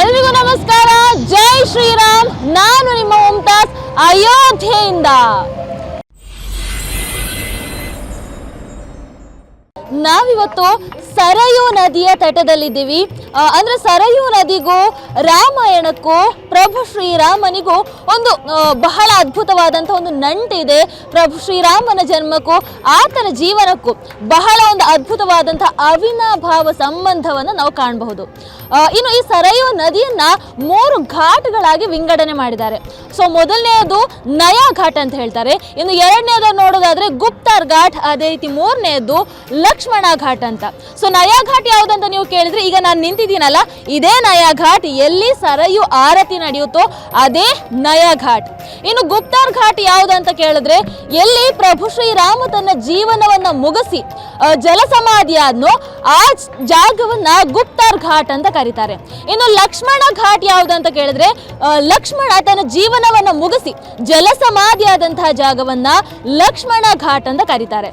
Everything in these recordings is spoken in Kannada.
ಎಲ್ರಿಗೂ ನಮಸ್ಕಾರ. ಜೈ ಶ್ರೀರಾಮ್. ನಾನು ನಿಮ್ಮ ಮುಮ್ತಾಜ್ ಅಯೋಧ್ಯೆಯಿಂದ. ನಾವಿವತ್ತು ಸರಯೂ ನದಿಯ ತಟದಲ್ಲಿದ್ದೀವಿ. ಅಂದ್ರೆ ಸರಯೂ ನದಿಗೂ ರಾಮಾಯಣಕ್ಕೂ ಪ್ರಭು ಶ್ರೀರಾಮನಿಗೂ ಒಂದು ಬಹಳ ಅದ್ಭುತವಾದಂಥ ಒಂದು ನಂಟಿದೆ ಪ್ರಭು ಶ್ರೀರಾಮನ ಜನ್ಮಕ್ಕೂ ಆತನ ಜೀವನಕ್ಕೂ ಬಹಳ ಒಂದು ಅದ್ಭುತವಾದಂಥ ಅವಿನಾಭಾವ ಸಂಬಂಧವನ್ನು ನಾವು ಕಾಣಬಹುದು. ಇನ್ನು ಈ ಸರಯೂ ನದಿಯನ್ನ ಮೂರು ಘಾಟ್ಗಳಾಗಿ ವಿಂಗಡಣೆ ಮಾಡಿದ್ದಾರೆ. ಸೊ, ಮೊದಲನೆಯದು ನಯಾ ಘಾಟ್ ಅಂತ ಹೇಳ್ತಾರೆ. ಇನ್ನು ಎರಡನೇದು ನೋಡೋದಾದ್ರೆ ಗುಪ್ತಾರ್ ಘಾಟ್, ಅದೇ ರೀತಿ ಮೂರನೆಯದು ಲಕ್ಷ್ಮಣ ಘಾಟ್ ಅಂತ. ಸೊ ನಯಾ ಘಾಟ್ ಯಾವುದಂತ ನೀವು ಕೇಳಿದ್ರೆ ಈಗ ನಾನು ನಿಂತಿದ್ದೀನಲ್ಲ, ಇದೇ ನಯಾ ಘಾಟ್ ಎಲ್ಲಿ ಸರಯು ಆರತಿ ನಡೆಯುತ್ತೋ ಅದೇ ನಯಾ ಘಾಟ್ ಇನ್ನು ಗುಪ್ತಾರ್ ಘಾಟ್ ಯಾವುದಂತ ಕೇಳಿದ್ರೆ ಎಲ್ಲಿ ಪ್ರಭು ಶ್ರೀರಾಮ ತನ್ನ ಜೀವನವನ್ನ ಮುಗಿಸಿ ಜಲ ಸಮಾಧಿ ಆ ಜಾಗವನ್ನ ಗುಪ್ತಾರ್ ಘಾಟ್ ಅಂತ ಕರೀತಾರೆ. ಇನ್ನು ಲಕ್ಷ್ಮಣ ಘಾಟ್ ಯಾವುದಂತ ಕೇಳಿದ್ರೆ ಲಕ್ಷ್ಮಣ ತನ್ನ ಜೀವನವನ್ನ ಮುಗಿಸಿ, ಜಲಸಮಾಧಿಯಾದಂತಹ ಜಾಗವನ್ನ ಲಕ್ಷ್ಮಣ ಘಾಟ್ ಅಂತ ಕರೀತಾರೆ.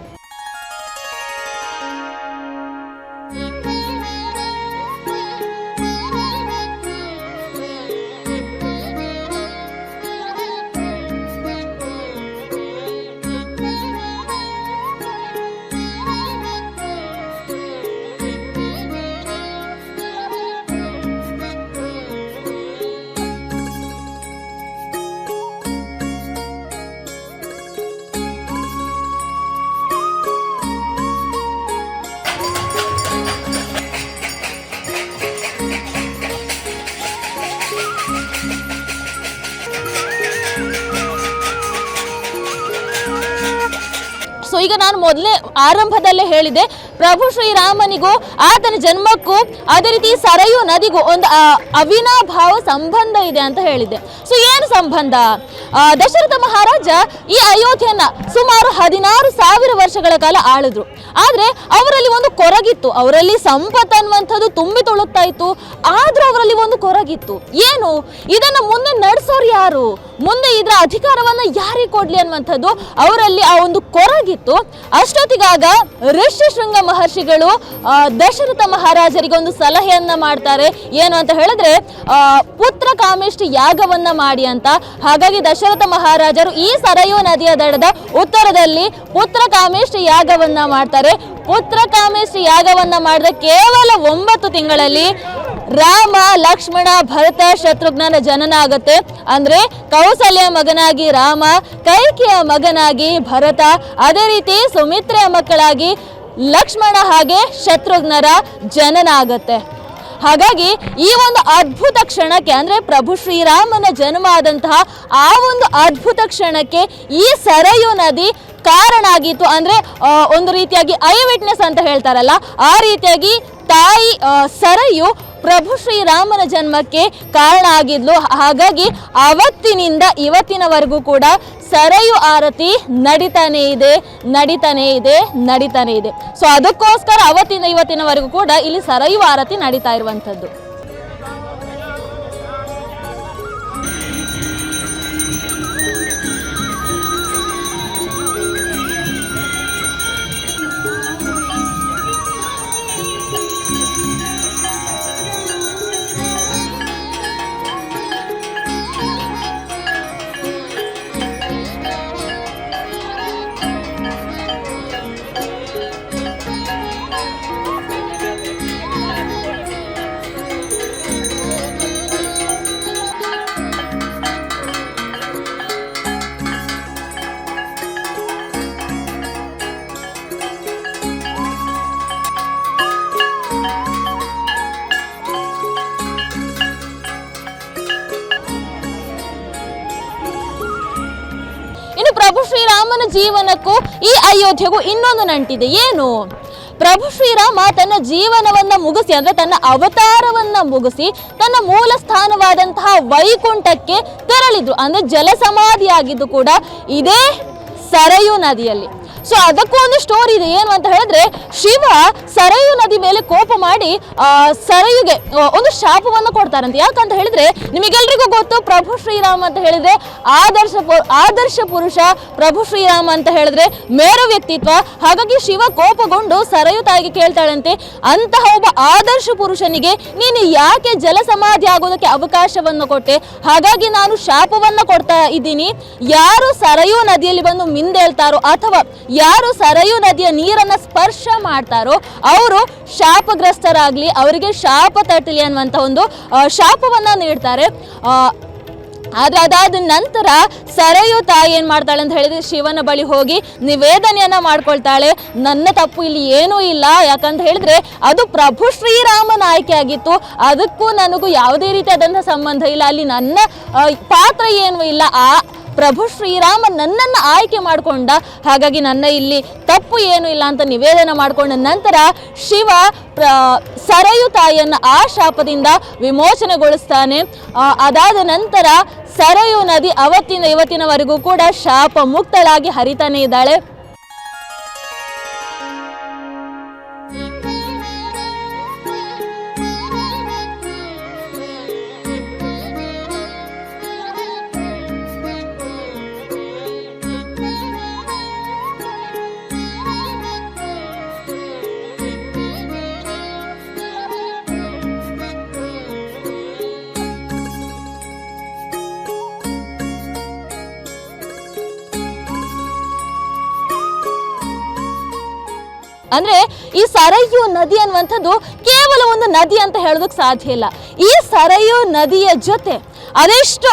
ಈಗ ನಾನು ಮೊದಲೇ ಆರಂಭದಲ್ಲೇ ಹೇಳಿದೆ ಪ್ರಭು ಶ್ರೀರಾಮನಿಗೂ ಆತನ ಜನ್ಮಕ್ಕೂ ಅದೇ ರೀತಿ ಸರಯು ನದಿಗೂ ಒಂದು ಅವಿನಾಭಾವ ಸಂಬಂಧ ಇದೆ ಅಂತ ಹೇಳಿದೆ. ಸೊ ಏನು ಸಂಬಂಧ? ದಶರಥ ಮಹಾರಾಜ ಈ ಅಯೋಧ್ಯೆಯನ್ನ ಸುಮಾರು ಹದಿನಾರು ಸಾವಿರ ವರ್ಷಗಳ ಕಾಲ ಆಳಿದ್ರು. ಆದ್ರೆ ಅವರಲ್ಲಿ ಒಂದು ಕೊರಗಿತ್ತು. ಅವರಲ್ಲಿ ಸಂಪತ್ತು ಅನ್ನುವಂಥದ್ದು ತುಂಬಿ ತುಳುಕ್ತಾ ಇತ್ತು. ಆದ್ರೂ ಅವರಲ್ಲಿ ಒಂದು ಕೊರಗಿತ್ತು. ಏನು? ಇದನ್ನ ಮುಂದೆ ನಡೆಸೋರು ಯಾರು? ಮುಂದೆ ಇದರ ಅಧಿಕಾರವನ್ನ ಯಾರಿಗೆ ಕೊಡ್ಲಿ ಅನ್ನುವಂಥದ್ದು ಅವರಲ್ಲಿ ಆ ಒಂದು ಕೊರಗಿತ್ತು. ಅಷ್ಟೊತ್ತಿಗಾಗ ಋಷ್ಯಶೃಂಗ ಮಹರ್ಷಿಗಳು ದಶರಥ ಮಹಾರಾಜರಿಗೆ ಒಂದು ಸಲಹೆಯನ್ನ ಮಾಡ್ತಾರೆ. ಏನು ಅಂತ ಹೇಳಿದ್ರೆ ಪುತ್ರ ಕಾಮೇಷ್ಠಿ ಯಾಗವನ್ನ ಮಾಡಿ ಅಂತ. ಹಾಗಾಗಿ ದಶರಥ ಮಹಾರಾಜರು ಈ ಸರಯೂ ನದಿಯ ದಡದ ಉತ್ತರದಲ್ಲಿ ಪುತ್ರ ಕಾಮೇಷ್ಠಿ ಯಾಗವನ್ನ ಮಾಡ್ತಾರೆ. ಪುತ್ರ ಕಾಮೇಷ್ಟಿ ಯಾಗವನ್ನ ಮಾಡಿದ ಕೇವಲ ಒಂಬತ್ತು ತಿಂಗಳಲ್ಲಿ ರಾಮ, ಲಕ್ಷ್ಮಣ, ಭರತ, ಶತ್ರುಘ್ನನ ಜನನ ಆಗುತ್ತೆ. ಅಂದ್ರೆ ಕೌಸಲ್ಯ ಮಗನಾಗಿ ರಾಮ, ಕೈಕಿಯ ಮಗನಾಗಿ ಭರತ, ಅದೇ ರೀತಿ ಸುಮಿತ್ರೆಯ ಮಕ್ಕಳಾಗಿ ಲಕ್ಷ್ಮಣ ಹಾಗೆ ಶತ್ರುಘ್ನರ ಜನನ ಆಗತ್ತೆ. ಹಾಗಾಗಿ ಈ ಒಂದು ಅದ್ಭುತ ಕ್ಷಣಕ್ಕೆ ಅಂದ್ರೆ ಪ್ರಭು ಶ್ರೀರಾಮನ ಜನ್ಮ ಆದಂತಹ ಆ ಒಂದು ಅದ್ಭುತ ಕ್ಷಣಕ್ಕೆ ಈ ಸರಯು ನದಿ ಕಾರಣ ಆಗಿತ್ತು ಅಂದ್ರೆ ಒಂದು ರೀತಿಯಾಗಿ ಐ ವಿಟ್ನೆಸ್ ಅಂತ ಹೇಳ್ತಾರಲ್ಲ, ಆ ರೀತಿಯಾಗಿ ತಾಯಿ ಸರಯು ಪ್ರಭು ಶ್ರೀರಾಮನ ಜನ್ಮಕ್ಕೆ ಕಾರಣ ಆಗಿದ್ಲು. ಹಾಗಾಗಿ ಅವತ್ತಿನಿಂದ ಇವತ್ತಿನವರೆಗೂ ಕೂಡ ಸರಯು ಆರತಿ, ನಡೀತಾನೆ ಇದೆ ನಡೀತಾನೆ ಇದೆ ನಡೀತಾನೆ ಇದೆ. ಸೊ ಅದಕ್ಕೋಸ್ಕರ ಅವತ್ತಿಂದ ಇವತ್ತಿನವರೆಗೂ ಕೂಡ ಇಲ್ಲಿ ಸರಯು ಆರತಿ ನಡೀತಾ ಇರುವಂಥದ್ದು. ಜೀವನಕ್ಕೂ ಈ ಅಯೋಧ್ಯೆಗೂ ಇನ್ನೊಂದು ನಂಟಿದೆ. ಏನು? ಪ್ರಭು ಶ್ರೀರಾಮ ತನ್ನ ಜೀವನವನ್ನ ಮುಗಿಸಿ, ಅಂದ್ರೆ ತನ್ನ ಅವತಾರವನ್ನ ಮುಗಿಸಿ, ತನ್ನ ಮೂಲ ಸ್ಥಾನವಾದಂತಹ ವೈಕುಂಠಕ್ಕೆ ತೆರಳಿದ್ರು. ಅಂದ್ರೆ ಜಲಸಮಾಧಿಯಾಗಿದ್ದು ಕೂಡ ಇದೇ ಸರಯು ನದಿಯಲ್ಲಿ. ಸೊ ಅದಕ್ಕೂ ಒಂದು ಸ್ಟೋರಿ ಇದೆ. ಏನು ಅಂತ ಹೇಳಿದ್ರೆ, ಶಿವ ಸರಯು ನದಿ ಮೇಲೆ ಕೋಪ ಮಾಡಿ ಸರಯುಗೆ ಒಂದು ಶಾಪವನ್ನು ಕೊಡ್ತಾರಂತೆ. ಯಾಕಂತ ಹೇಳಿದ್ರೆ, ನಿಮಗೆಲ್ರಿಗೂ ಗೊತ್ತು, ಪ್ರಭು ಶ್ರೀರಾಮ ಅಂತ ಹೇಳಿದ್ರೆ, ಆದರ್ಶ ಆದರ್ಶ ಪುರುಷ ಪ್ರಭು ಶ್ರೀರಾಮ ಅಂತ ಹೇಳಿದ್ರೆ, ಮೇರು ವ್ಯಕ್ತಿತ್ವ. ಹಾಗಾಗಿ ಶಿವ ಕೋಪಗೊಂಡು ಸರಯು ತಾಯಿಗೆ ಕೇಳ್ತಾಳಂತೆ, ಅಂತಹ ಒಬ್ಬ ಆದರ್ಶ ಪುರುಷನಿಗೆ ನೀನು ಯಾಕೆ ಜಲ ಸಮಾಧಿ ಆಗೋದಕ್ಕೆ ಅವಕಾಶವನ್ನು ಕೊಟ್ಟೆ? ಹಾಗಾಗಿ ನಾನು ಶಾಪವನ್ನು ಕೊಡ್ತಾ ಇದ್ದೀನಿ. ಯಾರು ಸರಯು ನದಿಯಲ್ಲಿ ಬಂದು ಮಿಂದೇಳ್ತಾರೋ ಅಥವಾ ಯಾರು ಸರಯು ನದಿಯ ನೀರನ್ನ ಸ್ಪರ್ಶ ಮಾಡ್ತಾರೋ ಅವರು ಶಾಪಗ್ರಸ್ತರಾಗ್ಲಿ, ಅವರಿಗೆ ಶಾಪ ತಟ್ಟಲಿ ಅನ್ನುವಂಥ ಒಂದು ಶಾಪವನ್ನು ನೀಡ್ತಾರೆ. ಆದರೆ ಅದಾದ ನಂತರ ಸರಯು ತಾಯಿ ಏನು ಮಾಡ್ತಾಳೆ ಅಂತ ಹೇಳಿದ್ರೆ, ಶಿವನ ಬಳಿ ಹೋಗಿ ನಿವೇದನೆಯನ್ನ ಮಾಡ್ಕೊಳ್ತಾಳೆ. ನನ್ನ ತಪ್ಪು ಇಲ್ಲಿ ಏನೂ ಇಲ್ಲ. ಯಾಕಂತ ಹೇಳಿದ್ರೆ, ಅದು ಪ್ರಭು ಶ್ರೀರಾಮನ ಆಯ್ಕೆ ಆಗಿತ್ತು. ಅದಕ್ಕೂ ನನಗೂ ಯಾವುದೇ ರೀತಿಯಾದಂಥ ಸಂಬಂಧ ಇಲ್ಲ. ಅಲ್ಲಿ ನನ್ನ ಪಾತ್ರ ಏನೂ ಇಲ್ಲ. ಆ ಪ್ರಭು ಶ್ರೀರಾಮ ನನ್ನನ್ನು ಆಯ್ಕೆ ಮಾಡಿಕೊಂಡ. ಹಾಗಾಗಿ ನನ್ನ ಇಲ್ಲಿ ತಪ್ಪು ಏನು ಇಲ್ಲ ಅಂತ ನಿವೇದನೆ ಮಾಡಿಕೊಂಡ ನಂತರ ಶಿವ ಪ್ರ, ಸರಯು ತಾಯಿಯನ್ನು ಆ ಶಾಪದಿಂದ ವಿಮೋಚನೆಗೊಳಿಸ್ತಾನೆ. ಅದಾದ ನಂತರ ಸರಯು ನದಿ ಅವತ್ತಿನ ಇವತ್ತಿನವರೆಗೂ ಕೂಡ ಶಾಪ ಮುಕ್ತಳಾಗಿ ಹರಿತಾನೆ ಇದ್ದಾಳೆ. ಅಂದ್ರೆ ಈ ಸರಯು ನದಿ ಅನ್ನುವಂಥದ್ದು ಕೇವಲ ಒಂದು ನದಿ ಅಂತ ಹೇಳೋದಕ್ಕೆ ಸಾಧ್ಯ ಇಲ್ಲ. ಈ ಸರಯು ನದಿಯ ಜೊತೆ ಅದೆಷ್ಟೋ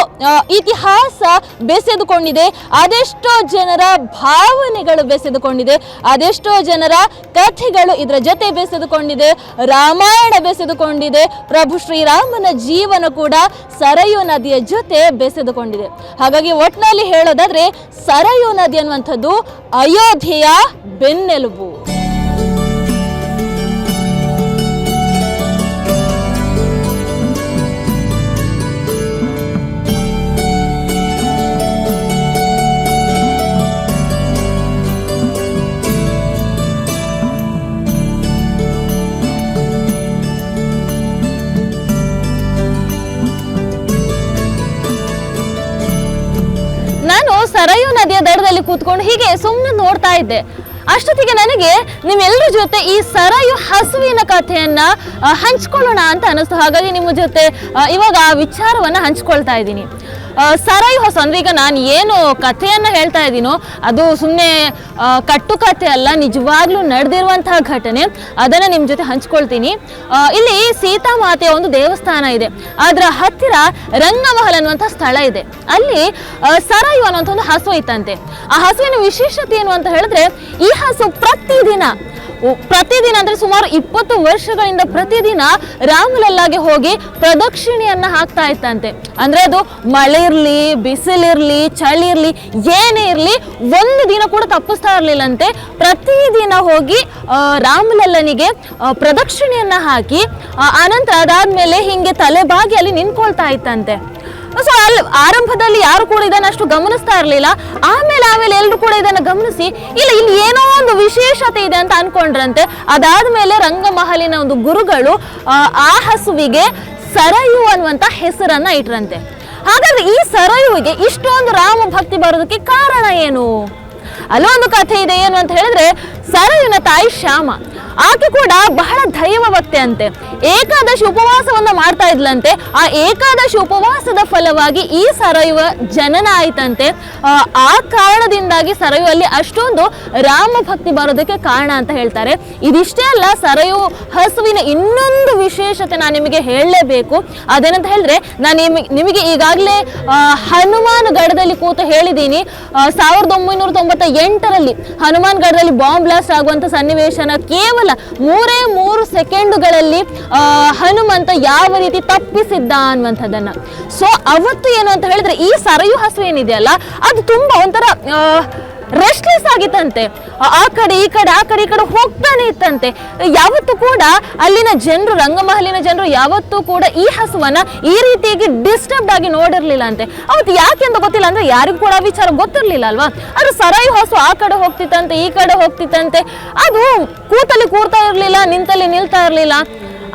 ಇತಿಹಾಸ ಬೆಸೆದುಕೊಂಡಿದೆ, ಅದೆಷ್ಟೋ ಜನರ ಭಾವನೆಗಳು ಬೆಸೆದುಕೊಂಡಿದೆ, ಅದೆಷ್ಟೋ ಜನರ ಕಥೆಗಳು ಇದರ ಜೊತೆ ಬೆಸೆದುಕೊಂಡಿದೆ, ರಾಮಾಯಣ ಬೆಸೆದುಕೊಂಡಿದೆ, ಪ್ರಭು ಶ್ರೀರಾಮನ ಜೀವನ ಕೂಡ ಸರಯು ನದಿಯ ಜೊತೆ ಬೆಸೆದುಕೊಂಡಿದೆ. ಹಾಗಾಗಿ ಒಟ್ಟಿನಲ್ಲಿ ಹೇಳೋದಾದ್ರೆ ಸರಯು ನದಿ ಅನ್ನುವಂಥದ್ದು ಅಯೋಧ್ಯೆಯ ಬೆನ್ನೆಲುಬು. ಸರಯು ನದಿಯ ದಡದಲ್ಲಿ ಕೂತ್ಕೊಂಡು ಹೀಗೆ ಸುಮ್ಮನೆ ನೋಡ್ತಾ ಇದ್ದೆ. ಅಷ್ಟೊತ್ತಿಗೆ ನನಗೆ ನಿಮ್ಮೆಲ್ಲರ ಜೊತೆ ಈ ಸರಯು ಹಸುವಿನ ಕಥೆಯನ್ನ ಹಂಚ್ಕೊಳ್ಳೋಣ ಅಂತ ಅನಿಸ್ತು ಹಾಗಾಗಿ ನಿಮ್ಮ ಜೊತೆ ಇವಾಗ ಆ ವಿಚಾರವನ್ನ ಹಂಚ್ಕೊಳ್ತಾ ಇದ್ದೀನಿ. ಆ, ಹೊಸ ಅಂದ್ರೆ ಈಗ ನಾನು ಏನು ಕಥೆಯನ್ನ ಹೇಳ್ತಾ ಇದ್ದೀನೋ ಅದು ಸುಮ್ಮನೆ ಕಟ್ಟು ಕಥೆ ಅಲ್ಲ ನಿಜವಾಗ್ಲೂ ನಡೆದಿರುವಂತಹ ಘಟನೆ. ಅದನ್ನ ನಿಮ್ಮ ಜೊತೆ ಹಂಚ್ಕೊಳ್ತೀನಿ. ಇಲ್ಲಿ ಇಲ್ಲಿ ಸೀತಾಮಾತೆಯ ಒಂದು ದೇವಸ್ಥಾನ ಇದೆ. ಅದರ ಹತ್ತಿರ ರಂಗಮಹಲ್ ಅನ್ನುವಂಥ ಸ್ಥಳ ಇದೆ. ಅಲ್ಲಿ ಸರಾಯಿ ಸರಯು ಅನ್ನುವಂಥ ಒಂದು ಹಸು ಇತ್ತಂತೆ. ಆ ಹಸುವಿನ ವಿಶೇಷತೆ ಏನು ಅಂತ ಹೇಳಿದ್ರೆ ಈ ಹಸು ಪ್ರತಿದಿನ ಪ್ರತಿದಿನ ಅಂದ್ರೆ ಸುಮಾರು ಇಪ್ಪತ್ತು ವರ್ಷಗಳಿಂದ ಪ್ರತಿದಿನ ರಾಮಲಲ್ಲಾಗೆ ಹೋಗಿ ಪ್ರದಕ್ಷಿಣೆಯನ್ನ ಹಾಕ್ತಾ ಇತ್ತಂತೆ ಅಂದ್ರೆ ಅದು ಮಳೆ ಇರ್ಲಿ, ಬಿಸಿಲಿರ್ಲಿ, ಚಳಿ ಇರ್ಲಿ, ಏನೇ ಇರ್ಲಿ, ಒಂದು ದಿನ ಕೂಡ ತಪ್ಪಿಸ್ತಾ ಇರ್ಲಿಲ್ಲಂತೆ. ಪ್ರತಿದಿನ ಹೋಗಿ ರಾಮಲಲ್ಲನಿಗೆ ಪ್ರದಕ್ಷಿಣೆಯನ್ನ ಹಾಕಿ ಅನಂತರ ಅದಾದ್ಮೇಲೆ ಹಿಂಗೆ ತಲೆಬಾಗಿ ಅಲ್ಲಿ ನಿಂತ್ಕೊಳ್ತಾ ಇತ್ತಂತೆ ಸೊ, ಅಲ್ಲಿ ಆರಂಭದಲ್ಲಿ ಯಾರು ಕೂಡ ಇದನ್ನ ಅಷ್ಟು ಗಮನಿಸ್ತಾ ಇರಲಿಲ್ಲ. ಆಮೇಲೆ ಆಮೇಲೆ ಎಲ್ಲರೂ ಕೂಡ ಇದನ್ನ ಗಮನಿಸಿ, ಇಲ್ಲ, ಇಲ್ಲಿ ಏನೋ ಒಂದು ವಿಶೇಷತೆ ಇದೆ ಅಂತ ಅನ್ಕೊಂಡ್ರಂತೆ. ಅದಾದ್ಮೇಲೆ ರಂಗಮಹಲಿನ ಒಂದು ಗುರುಗಳು, ಆ ಹಸುವಿಗೆ ಸರಯು ಅನ್ನುವಂತ ಹೆಸರನ್ನ ಇಟ್ರಂತೆ. ಹಾಗಾದ್ರೆ ಈ ಸರಯುವಿಗೆ ಇಷ್ಟೊಂದು ರಾಮ ಭಕ್ತಿ ಬರೋದಕ್ಕೆ ಕಾರಣ ಏನು? ಅಲ್ಲೊಂದು ಕಥೆ ಇದೆ, ಏನು ಅಂತ ಹೇಳಿದ್ರೆ, ಸರಯುನ ತಾಯಿ ಶ್ಯಾಮ. ಆಕೆ ಕೂಡ ಬಹಳ ಅಂತೆ ಏಕಾದಶಿ ಉಪವಾಸವನ್ನು ಮಾಡ್ತಾ ಇದ್ಲಂತೆ. ಆ ಏಕಾದಶಿ ಉಪವಾಸದ ಫಲವಾಗಿ ಈ ಸರಯುವ ಜನನ ಆಯ್ತಂತೆ. ಆ, ಕಾರಣದಿಂದಾಗಿ ಸರಯುವಲ್ಲಿ ಅಷ್ಟೊಂದು ರಾಮ ಭಕ್ತಿ ಬರೋದಕ್ಕೆ ಕಾರಣ ಅಂತ ಹೇಳ್ತಾರೆ. ಇದಿಷ್ಟೇ ಅಲ್ಲ ಸರಯು ಹಸುವಿನ ಇನ್ನೊಂದು ವಿಶೇಷತೆ ನಾನು ನಿಮಗೆ ಹೇಳಲೇಬೇಕು. ಅದೇನಂತ ಹೇಳಿದ್ರೆ ನಾನು ನಿಮಗೆ ಈಗಾಗಲೇ ಹನುಮಾನ್ ಗಢದಲ್ಲಿ ಕೂತು ಹೇಳಿದ್ದೀನಿ ಸಾವಿರದ ಒಂಬೈನೂರ ತೊಂಬತ್ತ ಎಂಟರಲ್ಲಿ ಹನುಮಾನ್ ಗಢದಲ್ಲಿ ಬಾಂಬ್ ಬ್ಲಾಸ್ಟ್ ಆಗುವಂತ ಸನ್ನಿವೇಶನ ಕೇವಲ ಮೂರೇ ಮೂರು ಸೆಕೆಂಡುಗಳಲ್ಲಿ ಹನುಮಂತ ಯಾವ ರೀತಿ ತಪ್ಪಿಸಿದ್ದ ಅನ್ನುವಂಥದ್ದನ್ನ. ಸೊ ಅವತ್ತು ಏನು ಅಂತ ಹೇಳಿದ್ರೆ, ಈ ಸರಯು ಹಸು ಏನಿದೆಯಲ್ಲ, ಅದು ತುಂಬಾ ಒಂಥರ ರೆಸ್ಟ್ಲೆಸ್ ಆಗಿತ್ತಂತೆ. ಆ- ಕಡೆ, ಈ ಕಡೆ, ಆ ಕಡೆ, ಈ ಕಡೆ ಹೋಗ್ತಾನೆ ಇತ್ತಂತೆ. ಯಾವತ್ತೂ ಕೂಡ ಅಲ್ಲಿನ ಜನರು, ರಂಗಮಹಲಿನ ಜನರು ಯಾವತ್ತೂ ಕೂಡ ಈ ಹಸುವನ್ನ ಈ ರೀತಿಯಾಗಿ ಡಿಸ್ಟರ್ಬ್ ಆಗಿ ನೋಡಿರ್ಲಿಲ್ಲ ಅಂತೆ. ಅವತ್ತು ಯಾಕೆ ಅಂತ ಗೊತ್ತಿಲ್ಲ ಅಂದ್ರೆ ಯಾರಿಗೂ ಕೂಡ ವಿಚಾರ ಗೊತ್ತಿರ್ಲಿಲ್ಲ ಅಲ್ವಾ? ಅದು ಸರಾಯಿ ಹಸು ಆ ಕಡೆ ಹೋಗ್ತಿತ್ತಂತೆ, ಈ ಕಡೆ ಹೋಗ್ತಿತ್ತಂತೆ. ಅದು ಕೂತಲ್ಲಿ ಕೂರ್ತಾ ಇರ್ಲಿಲ್ಲ, ನಿಂತಲ್ಲಿ ನಿಲ್ತಾ ಇರ್ಲಿಲ್ಲ.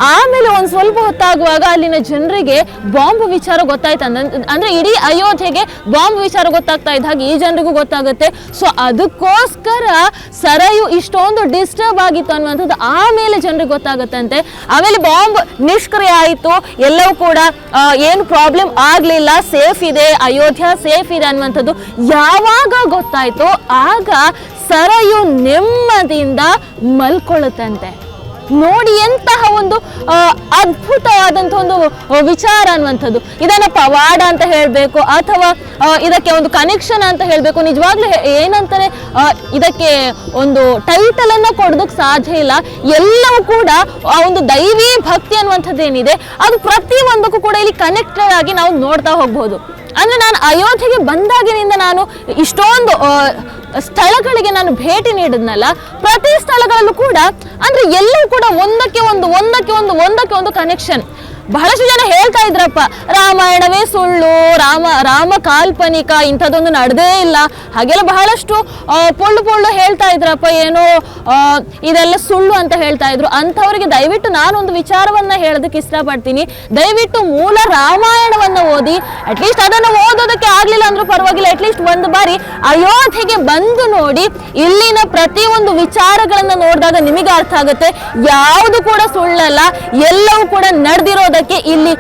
ಆಮೇಲೆ ಒಂದು ಸ್ವಲ್ಪ ಹೊತ್ತಾಗುವಾಗ ಅಲ್ಲಿನ ಜನರಿಗೆ ಬಾಂಬ್ ವಿಚಾರ ಗೊತ್ತಾಯ್ತು. ಅಂದ- ಅಂದ್ರೆ ಇಡೀ ಅಯೋಧ್ಯೆಗೆ ಬಾಂಬ್ ವಿಚಾರ ಗೊತ್ತಾಗ್ತಾ ಇದ್ದ ಹಾಗೆ ಈ ಜನರಿಗೂ ಗೊತ್ತಾಗುತ್ತೆ. ಸೊ ಅದಕ್ಕೋಸ್ಕರ ಸರಯು ಇಷ್ಟೊಂದು ಡಿಸ್ಟರ್ಬ್ ಆಗಿತ್ತು ಅನ್ನುವಂಥದ್ದು ಆಮೇಲೆ ಜನರಿಗೆ ಗೊತ್ತಾಗುತ್ತಂತೆ. ಆಮೇಲೆ ಬಾಂಬ್ ನಿಷ್ಕ್ರಿಯ ಆಯಿತು. ಎಲ್ಲವೂ ಕೂಡ ಏನು ಪ್ರಾಬ್ಲಮ್ ಆಗಲಿಲ್ಲ. ಸೇಫ್ ಇದೆ. ಅಯೋಧ್ಯ ಸೇಫ್ ಇದೆ ಅನ್ನುವಂಥದ್ದು ಯಾವಾಗ ಗೊತ್ತಾಯಿತು ಆಗ ಸರಯು ನೆಮ್ಮದಿಯಿಂದ ಮಲ್ಕೊಳ್ಳುತ್ತಂತೆ. ನೋಡಿ ಎಂತಹ ಒಂದು ಅದ್ಭುತವಾದಂತಹ ಒಂದು ವಿಚಾರ ಅನ್ನುವಂಥದ್ದು. ಇದನ್ನ ಪವಾಡ ಅಂತ ಹೇಳಬೇಕು, ಅಥವಾ ಇದಕ್ಕೆ ಒಂದು ಕನೆಕ್ಷನ್ ಅಂತ ಹೇಳಬೇಕು, ನಿಜವಾಗ್ಲೂ ಏನಂತಾನೆ ಇದಕ್ಕೆ ಒಂದು ಟೈಟಲ್ ಅನ್ನ ಕೊಡೋದಕ್ಕೆ ಸಾಧ್ಯ ಇಲ್ಲ. ಎಲ್ಲವೂ ಕೂಡ ಆ ಒಂದು ದೈವಿ ಭಕ್ತಿ ಅನ್ನುವಂಥದ್ದು ಏನಿದೆ, ಅದು ಪ್ರತಿ ಒಂದಕ್ಕೂ ಕೂಡ ಇಲ್ಲಿ ಕನೆಕ್ಟೆಡ್ ಆಗಿ ನಾವು ನೋಡ್ತಾ ಹೋಗ್ಬೋದು. ಅಂದ್ರೆ ನಾನು ಅಯೋಧ್ಯೆಗೆ ಬಂದಾಗಿನಿಂದ ನಾನು ಇಷ್ಟೊಂದು ಸ್ಥಳಗಳಿಗೆ ನಾನು ಭೇಟಿ ನೀಡಿದ್ನಲ್ಲ, ಪ್ರತಿ ಸ್ಥಳಗಳಲ್ಲೂ ಕೂಡ, ಅಂದ್ರೆ ಎಲ್ಲವೂ ಕೂಡ ಒಂದಕ್ಕೆ ಒಂದು ಒಂದಕ್ಕೆ ಒಂದು ಒಂದಕ್ಕೆ ಒಂದು ಕನೆಕ್ಷನ್ ಬಹಳಷ್ಟು ಜನ ಹೇಳ್ತಾ ಇದ್ರಪ್ಪ, ರಾಮಾಯಣವೇ ಸುಳ್ಳು, ರಾಮ ರಾಮ ಕಾಲ್ಪನಿಕ, ಇಂಥದ್ದೊಂದು ನಡೆದೇ ಇಲ್ಲ. ಹಾಗೆಲ್ಲ ಬಹಳಷ್ಟು ಪೊಳ್ಳು ಪೊಳ್ಳು ಹೇಳ್ತಾ ಇದ್ರಪ್ಪ, ಏನೋ ಇದೆಲ್ಲ ಸುಳ್ಳು ಅಂತ ಹೇಳ್ತಾ ಇದ್ರು. ಅಂಥವರಿಗೆ ದಯವಿಟ್ಟು ನಾನೊಂದು ವಿಚಾರವನ್ನ ಹೇಳೋದಕ್ಕೆ ಇಷ್ಟಪಡ್ತೀನಿ. ದಯವಿಟ್ಟು ಮೂಲ ರಾಮಾಯಣವನ್ನು ಓದಿ ಅಟ್ಲೀಸ್ಟ್ ಅದನ್ನು ಓದೋದಕ್ಕೆ ಆಗ್ಲಿಲ್ಲ ಅಂದ್ರೂ ಪರವಾಗಿಲ್ಲ ಅಟ್ಲೀಸ್ಟ್ ಒಂದು ಬಾರಿ ಅಯೋಧ್ಯೆಗೆ ಬಂದು ನೋಡಿ, ಇಲ್ಲಿನ ಪ್ರತಿಯೊಂದು ವಿಚಾರಗಳನ್ನ ನೋಡಿದಾಗ ನಿಮಗೆ ಅರ್ಥ ಆಗುತ್ತೆ. ಯಾವುದು ಕೂಡ ಸುಳ್ಳಲ್ಲ, ಎಲ್ಲವೂ ಕೂಡ ನಡೆದಿರೋದಕ್ಕೆ ಇಲ್ಲಿ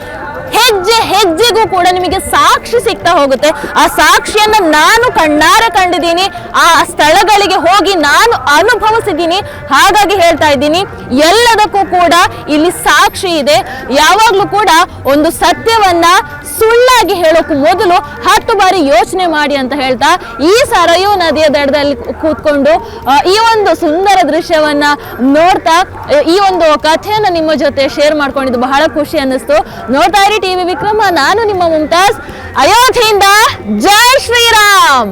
ಹೆಜ್ಜೆ, ಹೆಜ್ಜೆಗೂ ಕೂಡ ನಿಮಗೆ ಸಾಕ್ಷಿ ಸಿಗ್ತಾ ಹೋಗುತ್ತೆ. ಆ ಸಾಕ್ಷಿಯನ್ನ ನಾನು ಕಣ್ಣಾರೆ ಕಂಡಿದ್ದೀನಿ. ಆ ಸ್ಥಳಗಳಿಗೆ ಹೋಗಿ ನಾನು ಅನುಭವಿಸಿದ್ದೀನಿ. ಹಾಗಾಗಿ ಹೇಳ್ತಾ ಇದ್ದೀನಿ, ಎಲ್ಲದಕ್ಕೂ ಕೂಡ ಇಲ್ಲಿ ಸಾಕ್ಷಿ ಇದೆ. ಯಾವಾಗ್ಲೂ ಕೂಡ ಒಂದು ಸತ್ಯವನ್ನ ಸುಳ್ಳಾಗಿ ಹೇಳೋಕು ಮೊದಲು ಹತ್ತು ಬಾರಿ ಯೋಚನೆ ಮಾಡಿ ಅಂತ ಹೇಳ್ತಾ ಈ ಸರಯೂ ನದಿಯ ದಡದಲ್ಲಿ ಕೂತ್ಕೊಂಡು ಈ ಒಂದು ಸುಂದರ ದೃಶ್ಯವನ್ನ ನೋಡ್ತಾ ಈ ಒಂದು ಕಥೆಯನ್ನ ನಿಮ್ಮ ಜೊತೆ ಶೇರ್ ಮಾಡ್ಕೊಂಡಿದ್ದು ಬಹಳ ಖುಷಿ ಅನ್ನಿಸ್ತು. ನೋಡ್ತಾ ಇರಿ ಟಿವಿ ವಿಕ್ರಮ, ನಾನು ನಿಮ್ಮ ಮುಮ್ತಾಜ್ ಅಯೋಧ್ಯೆಯಿಂದ ಜೈ ಶ್ರೀರಾಮ್!